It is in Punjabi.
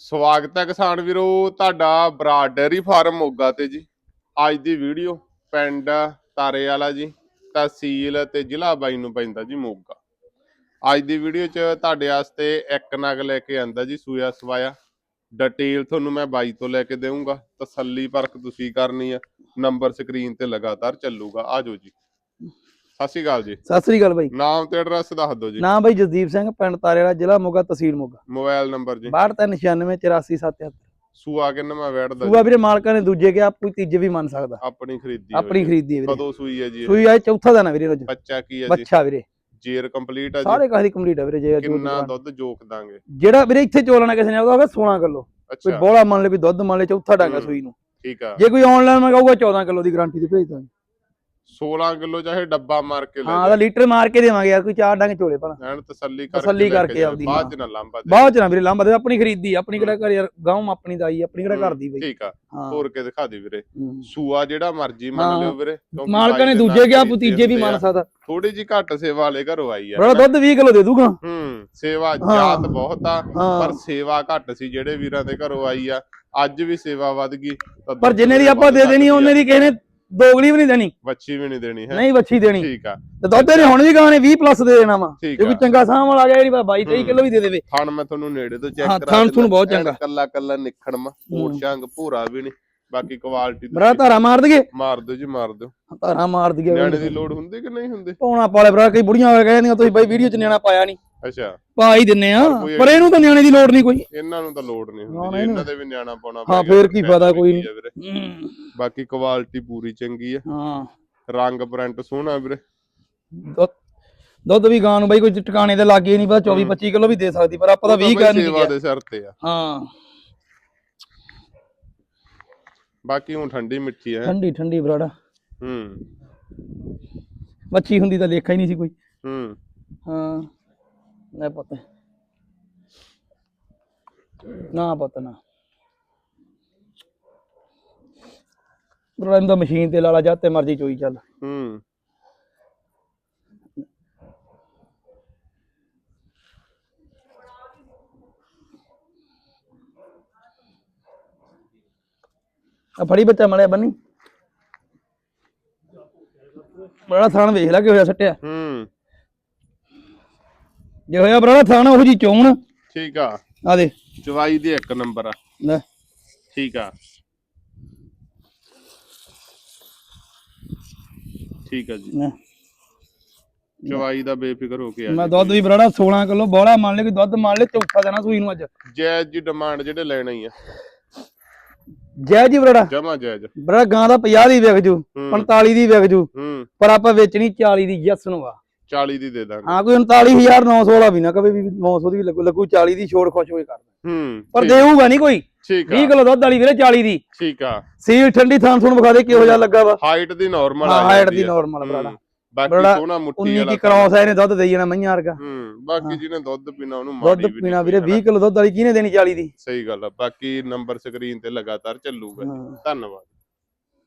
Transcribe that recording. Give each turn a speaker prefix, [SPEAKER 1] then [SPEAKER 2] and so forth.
[SPEAKER 1] ਸਵਾਗਤ ਹੈ ਕਿਸਾਨ ਵੀਰੋ, ਤੁਹਾਡਾ ਬਰਾਡ ਡੇਅਰੀ ਫਾਰਮ ਮੋਗਾ ਤੇ ਜੀ। ਅੱਜ ਦੀ ਵੀਡੀਓ ਪਿੰਡ ਤਾਰੇ ਵਾਲਾ ਜੀ, ਤਹਿਸੀਲ ਤੇ ਜ਼ਿਲ੍ਹਾ ਬਾਈ ਨੂੰ ਪੈਂਦਾ ਜੀ ਮੋਗਾ। ਅੱਜ ਦੀ ਵੀਡੀਓ 'ਚ ਤੁਹਾਡੇ ਵਾਸਤੇ ਇੱਕ ਨਗ ਲੈ ਕੇ ਆਂਦਾ ਜੀ ਸੂਆ ਸਵਾਇਆ। ਡਿਟੇਲ ਤੁਹਾਨੂੰ ਮੈਂ ਬਾਈ ਤੋਂ ਲੈ ਕੇ ਦੇਵਾਂਗਾ ਤਸੱਲੀ ਪਰਖ ਤੁਸੀਂ ਕਰਨੀ ਆ। ਨੰਬਰ ਸਕਰੀਨ ਤੇ ਲਗਾਤਾਰ ਚੱਲੂਗਾ। ਆਜੋ ਜੀ। ਸਤਿ ਸ਼੍ਰੀ ਅਕਾਲ ਜੀ।
[SPEAKER 2] ਸਤਿ ਸ੍ਰੀ ਅਕਾਲ ਬਾਈ।
[SPEAKER 1] ਨਾਮ ਤੇ ਐਡਰੈਸ ਦੱਸ ਦਿਓ ਜੀ।
[SPEAKER 2] ਨਾਮ ਬਾਈ ਜਸਦੀਪ ਸਿੰਘ ਪਿੰਡ ਤਾਰੇ ਵਾਲਾ ਜ਼ਿਲ੍ਹਾ ਮੋਗਾ ਤਹਿਸੀਲ ਮੋਗਾ।
[SPEAKER 1] ਮੋਬਾਈਲ ਨੰਬਰ ਜੀ।
[SPEAKER 2] 62968477
[SPEAKER 1] ਸੂਆ ਕਿੰਨਾ ਵੈਟ ਦਾ
[SPEAKER 2] ਸੂਆ? ਵੀਰੇ ਮਾਲਕਾਂ ਨੇ ਦੂਜੇ ਕਿਹਾ ਕੋਈ ਤੀਜੇ ਵੀ ਮੰਨ ਸਕਦਾ।
[SPEAKER 1] ਆਪਣੀ ਖਰੀਦੀ ਹੋਈ
[SPEAKER 2] ਆਪਣੀ
[SPEAKER 1] ਹੈ।
[SPEAKER 2] ਖਰੀਦੀ ਹੈ ਵੀਰੇ।
[SPEAKER 1] ਕਦੋਂ ਸੂਈ ਹੈ ਜੀ ਇਹ?
[SPEAKER 2] ਸੂਈ ਆ ਚੌਥਾ ਦਿਨ ਆ ਵੀਰੇ ਰੋਜ।
[SPEAKER 1] ਬੱਚਾ ਕੀ ਹੈ ਜੀ?
[SPEAKER 2] ਬੱਚਾ ਵੀਰੇ।
[SPEAKER 1] ਜੇਰ ਕੰਪਲੀਟ ਹੈ ਜੀ।
[SPEAKER 2] ਸਾਰੇ ਕਾਹਦੀ ਕੰਪਲੀਟ ਆ ਵੀਰੇ ਜੇ ਜੋ
[SPEAKER 1] ਕਿੰਨਾ
[SPEAKER 2] ਦੁਕਾਨ।
[SPEAKER 1] ਦੁੱਧ ਜੋਕ ਦਾਂਗੇ।
[SPEAKER 2] ਜਿਹੜਾ ਵੀਰੇ ਇੱਥੇ ਚੋਲਣਾ ਕਿਸੇ ਨੇ ਉਹਦਾ ਹੋਗਾ 16 ਕਿਲੋ। ਕੋਈ
[SPEAKER 1] ਅੱਛਾ
[SPEAKER 2] ਬੋਲਾ ਮੰਨ ਲੈ ਵੀ ਦੁੱਧ ਮੰਨ ਲੈ ਚੌਥਾ ਡਾਂਗਾ
[SPEAKER 1] ਹੂੰ।
[SPEAKER 2] ਸੂਈ ਨੂੰ।
[SPEAKER 1] ਠੀਕ ਆ।
[SPEAKER 2] ਜੇ ਕੋਈ ਆਨਲਾਈਨ ਮੰਗਾਊਗਾ 14 ਕਿਲੋ ਦੀ ਗਾਰੰਟੀ ਤੇ ਭੇਜ ਦਾਂਗੇ।
[SPEAKER 1] 16 ਕਿਲੋ ਚਾਹੇ ਡੱਬਾ ਮਾਰ ਕੇ ਲੈ
[SPEAKER 2] ਹਾਂ ਉਹਦਾ ਲੀਟਰ ਮਾਰ ਕੇ ਦੇਵਾਂਗੇ ਯਾਰ ਕੋਈ ਚਾਰ ਡਾਂਗੇ ਚੋਲੇ ਭਲਾ।
[SPEAKER 1] ਐਨ ਤਸੱਲੀ ਕਰਕੇ
[SPEAKER 2] ਤਸੱਲੀ ਕਰਕੇ ਆਪਦੀ,
[SPEAKER 1] ਬਾਅਦ। ਚ ਨਾ ਲਾਂਬਾ ਦੇ।
[SPEAKER 2] ਬਾਅਦ ਚ ਨਾ ਵੀਰੇ ਲਾਂਬਾ ਦੇ ਆਪਣੀ ਖਰੀਦੀ ਆਪਣੀ ਕਿਹੜਾ ਘਰ ਯਾਰ ਗਾਉਂ ਆਪਣੀ ਦਾ ਆਈ ਆਪਣੀ ਕਿਹੜਾ ਘਰ ਦੀ ਬਈ।
[SPEAKER 1] ਠੀਕ ਆ।
[SPEAKER 2] ਹਾਂ।
[SPEAKER 1] ਤੋਰ ਕੇ ਦਿਖਾ ਦੇ ਵੀਰੇ। ਸੂਆ ਜਿਹੜਾ ਮਰਜ਼ੀ ਮੰਨ। ਲਿਓ ਵੀਰੇ
[SPEAKER 2] ਮਾਲਕਾਂ ਨੇ ਦੂਜੇ
[SPEAKER 1] ਖਰੀਦੀ
[SPEAKER 2] ਤੀਜੇ ਵੀ ਮੰਨ। ਸਕਦਾ।
[SPEAKER 1] ਥੋੜੀ ਜੀ ਘੱਟ ਸੇਵਾ ਵਾਲੇ ਘਰੋਂ ਆਈ ਆ
[SPEAKER 2] ਬੜਾ ਦੁੱਧ 20 ਕਿਲੋ ਦੇ ਦੂਗਾ।
[SPEAKER 1] ਹੂੰ ਸੇਵਾ। ਜਾਤ ਬਹੁਤ ਆ ਪਰ ਸੇਵਾ ਘੱਟ ਸੀ ਜਿਹੜੇ ਵੀਰਾਂ ਦੇ ਘਰੋਂ ਆਈ ਆ। ਅੱਜ ਵੀ ਸੇਵਾ ਵੱਧ ਗਈ ਤਾਂ
[SPEAKER 2] ਪਰ ਜਿੰਨੇ ਦੀ ਆਪਾਂ ਦੇ ਦੇਣੀ। ਉਹਨੇ ਦੀ ਕਿਸੇ ਨੇ ਦੋਗਲੀ ਵੀ ਨਹੀਂ ਦੇਣੀ।
[SPEAKER 1] ਵੱਛੀ ਵੀ ਨਹੀਂ ਦੇਣੀ ਹੈ।
[SPEAKER 2] ਨਹੀਂ ਬੱਚੀ ਦੇਣੀ।
[SPEAKER 1] ਠੀਕ ਆ।
[SPEAKER 2] ਤੇ ਦੁੱਧ ਨੇ ਹੁਣ ਵੀ ਗਾਣੇ 20 ਪਲੱਸ ਦੇ ਦੇਣਾ ਵਾ।
[SPEAKER 1] ਆ।
[SPEAKER 2] ਚੰਗਾ ਸਾਹ ਵਾਲਾ ਆ ਗਿਆ ਜਿਹੜੀ 22 23
[SPEAKER 1] ਹੂੰ।
[SPEAKER 2] ਕਿਲੋ ਵੀ ਦੇ ਦੇਵੇ।
[SPEAKER 1] ਥਣ ਮੈਂ ਤੁਹਾਨੂੰ ਨੇੜੇ ਤੋਂ ਚੈੱਕ
[SPEAKER 2] ਹਾਂ,
[SPEAKER 1] ਕਰਾ
[SPEAKER 2] ਥੁਣ
[SPEAKER 1] ਦਿੰਦਾ।
[SPEAKER 2] ਬਹੁਤ ਚੰਗਾ।
[SPEAKER 1] ਕੱਲਾ ਕੱਲਾ ਨਿਖਣ ਮਾ
[SPEAKER 2] ਹੂੰ।
[SPEAKER 1] ਚੰਗ ਭੂਰਾ ਵੀ ਨਹੀਂ। ਬਾਕੀ ਕੁਆਲਿਟੀ
[SPEAKER 2] ਬਰਾ ਧਾਰਾ ਮਾਰ ਦਈਏ?
[SPEAKER 1] ਮਾਰ ਦਿਓ ਜੀ ਮਾਰ ਦਿਓ।
[SPEAKER 2] ਧਾਰਾ ਮਾਰ ਦਈਏ।
[SPEAKER 1] ਨਿਆਣੇ ਦੀ ਲੋੜ ਹੁੰਦੀ ਕਿ ਨਹੀਂ ਹੁੰਦੀ?
[SPEAKER 2] ਪਾਉਣਾ ਪਾਲੇ ਬਰਾ ਕਈ ਬੁੜੀਆਂ ਹੋਏ ਕਹਿੰਦੀਆਂ ਤੁਸੀਂ ਬਾਈ ਵੀਡੀਓ ਚ ਨਿਆਣਾ ਪਾਇਆ ਨਹੀਂ।
[SPEAKER 1] ਅੱਛਾ।
[SPEAKER 2] ਪਾ ਹੀ ਦਿੰਨੇ ਆ
[SPEAKER 1] ਪਰ ਕੋਈ
[SPEAKER 2] ਪਰ ਇਹਨੂੰ ਤਾਂ ਨਿਆਣੇ ਦੀ ਲੋੜ ਨਹੀਂ ਕੋਈ।
[SPEAKER 1] ਇਹਨਾਂ ਨੂੰ ਤਾਂ ਲੋੜ ਨਹੀਂ
[SPEAKER 2] ਨਾ,
[SPEAKER 1] ਹੁੰਦੀ
[SPEAKER 2] ਨਾ,
[SPEAKER 1] ਜੀ, ਇਹਨਾਂ ਦੇ ਵੀ ਨਿਆਣਾ ਪਾਉਣਾ
[SPEAKER 2] ਹਾਂ, ਫੇਰ ਕੀ
[SPEAKER 1] ਫਿਰ
[SPEAKER 2] ਫਾਇਦਾ ਕੋਈ
[SPEAKER 1] ਆ ਵੀਰੇ। ਬਾਕੀ ਕੁਆਲਿਟੀ ਪੂਰੀ ਚੰਗੀ ਆ।
[SPEAKER 2] ਹਾਂ।
[SPEAKER 1] ਰੰਗ ਪ੍ਰਿੰਟ ਸੋਹਣਾ ਵੀਰੇ।
[SPEAKER 2] ਦੁੱਧ ਦੁੱਧ ਵੀ ਗਾਂ ਨੂੰ ਬਾਈ ਕੋਈ ਟਿਕਾਣੇ ਤੇ ਲੱਗੇ ਨਹੀਂ ਪਤਾ 24
[SPEAKER 1] ਹੂੰ।
[SPEAKER 2] 25 ਕਿਲੋ ਵੀ ਦੇ ਸਕਦੀ ਪਰ ਆਪਾਂ ਤਾਂ
[SPEAKER 1] ਉਹ
[SPEAKER 2] 20
[SPEAKER 1] ਬਈ
[SPEAKER 2] ਕਰਨ
[SPEAKER 1] ਸੇਵਾ
[SPEAKER 2] ਦੀ
[SPEAKER 1] ਦੇ ਸਿਰ ਤੇ ਆ।
[SPEAKER 2] ਹਾਂ।
[SPEAKER 1] ਬਾਕੀ ਹੁਣ ਠੰਡੀ ਮਿੱਠੀ ਹੈ
[SPEAKER 2] ਠੰਡੀ ਠੰਡੀ ਬਰਾੜਾ।
[SPEAKER 1] ਹੂੰ।
[SPEAKER 2] ਮੱਛੀ ਹੁੰਦੀ ਤਾਂ ਦੇਖਿਆ ਹੀ ਨਹੀਂ ਸੀ ਕੋਈ। ਨਾ ਪਤਾ। ਨਾ ਪਤਾ ਨਾ। ਬਰਾੜਾ ਦਾ ਮਸ਼ੀਨ ਤੇ ਲਾਲਾ ਜਾ ਤੇ ਮਰਜ਼ੀ ਚੋਈ ਚੱਲ।
[SPEAKER 1] ਹੂੰ।
[SPEAKER 2] ਆ ਫੜੀ ਬੱਚਾ ਮੜਿਆ ਬੰਨੀ। ਬੜਾ ਥਾਣ ਵੇਖ ਲੈ ਕਿ ਹੋਇਆ ਸੱਟਿਆ।
[SPEAKER 1] ਹੂੰ।
[SPEAKER 2] ਜੇ ਹੋਇਆ ਬੜਾ ਥਾਣ ਉਹੋ ਜੀ ਚੋਣ।
[SPEAKER 1] ਠੀਕ ਆ।
[SPEAKER 2] ਆ ਦੇ।
[SPEAKER 1] ਚਵਾਈ ਦੀ ਇੱਕ ਨੰਬਰ ਆ।
[SPEAKER 2] ਲੈ।
[SPEAKER 1] ਠੀਕ ਆ। ਠੀਕ ਆ ਜੀ।
[SPEAKER 2] ਲੈ।
[SPEAKER 1] ਚਵਾਈ ਦਾ ਬੇਫਿਕਰ ਹੋ ਕੇ ਆ
[SPEAKER 2] ਮੈਂ ਦੁੱਧ ਵੀ ਬਰਾੜਾ 16 ਕਿਲੋ ਬੋਲਾ ਮੰਨ ਲੈ ਕਿ ਦੁੱਧ ਮੰਨ ਲੈ ਚੌਥਾ ਦੇਣਾ ਸੂਈ ਨੂੰ ਅੱਜ।
[SPEAKER 1] ਜਾਇਜ਼ ਜੀ ਡਿਮਾਂਡ ਜਿਹੜੇ ਲੈਣਾ ਹੀ ਆ।
[SPEAKER 2] ਜੈ ਜੀ ਬਰਾੜਾ
[SPEAKER 1] ਜਮਾ ਜਾਇਜ਼
[SPEAKER 2] ਬੜਾ ਗਾਂ ਦਾ 50 ਦੀ ਵਿਕ ਜੂ
[SPEAKER 1] ਹੂੰ।
[SPEAKER 2] 45 ਦੀ ਵਿਕ ਜੂ ਪਰ ਆਪਾਂ ਵੇਚਣੀ 40 ਦੀ ਯਸ ਨੂੰ ਆ।
[SPEAKER 1] 40 ਦੀ ਦੇ ਦਾਂਗੇ।
[SPEAKER 2] ਹਾਂ ਕੋਈ 39900 ਵਾਲਾ ਵੀ ਨਾ ਕਵੇ ਵੀ 900 ਦੀ ਵੀ ਲੱਗੂ ਲੱਗੂ 40 ਦੀ ਛੋੜ ਖੁਸ਼ ਹੋਏ ਕਰਦਾ
[SPEAKER 1] ਹੂੰ
[SPEAKER 2] ਪਰ
[SPEAKER 1] ਠੀਕ-
[SPEAKER 2] ਦੇਊਗਾ ਨਹੀਂ ਕੋਈ।
[SPEAKER 1] ਠੀਕ
[SPEAKER 2] 20
[SPEAKER 1] ਆ
[SPEAKER 2] ਕਿਲੋ ਦੁੱਧ ਵਾਲੀ ਵੀਰੇ 40 ਦੀ।
[SPEAKER 1] ਠੀਕ ਆ।
[SPEAKER 2] ਸੀਲ ਠੰਡੀ ਥਾਂ ਤੁਹਾਨੂੰ ਵਿਖਾ ਦੇ ਕਿਹੋ ਜਿਹਾ ਲੱਗਾ ਵਾ।
[SPEAKER 1] ਹਾਈਟ ਦੀ ਨਾਰਮਲ
[SPEAKER 2] ਹਾਂ
[SPEAKER 1] ਆ
[SPEAKER 2] ਹਾਈਟ
[SPEAKER 1] ਜਾਂਦੀ
[SPEAKER 2] ਦੀ
[SPEAKER 1] ਆ।
[SPEAKER 2] ਨਾਰਮਲ
[SPEAKER 1] ਹੂੰ,
[SPEAKER 2] ਬਰਾੜਾ
[SPEAKER 1] ਬਾਕੀ
[SPEAKER 2] ਬਰਾੜਾ
[SPEAKER 1] ਸੋਹਣਾ ਮੁੱਠੀ
[SPEAKER 2] 19
[SPEAKER 1] ਵਾਲਾ
[SPEAKER 2] ਕੀ ਕ੍ਰਾਸ ਆ ਇਹਨੇ ਦੁੱਧ ਦੇਈ ਜਾਣਾ ਮਈਆਂ ਵਰਗਾ।
[SPEAKER 1] ਹੂੰ ਬਾਕੀ
[SPEAKER 2] ਹਾਂ।
[SPEAKER 1] ਜਿਹਨੇ ਦੁੱਧ ਪੀਣਾ ਉਹਨੂੰ
[SPEAKER 2] ਦੁੱਧ
[SPEAKER 1] ਮਾੜੀ ਵੀ
[SPEAKER 2] ਪੀਣਾ
[SPEAKER 1] ਨਹੀਂ
[SPEAKER 2] ਵੀਰੇ
[SPEAKER 1] ਕੋਈ
[SPEAKER 2] 20 ਕਿਲੋ ਦੁੱਧ ਵਾਲੀ ਕਿਹਨੇ ਦੇਣੀ 40 ਦੀ?
[SPEAKER 1] ਸਹੀ ਗੱਲ ਆ ਬਾਕੀ ਨੰਬਰ ਸਕਰੀਨ ਤੇ ਲਗਾਤਾਰ ਚੱਲੂਗਾ। ਧੰਨਵਾਦ।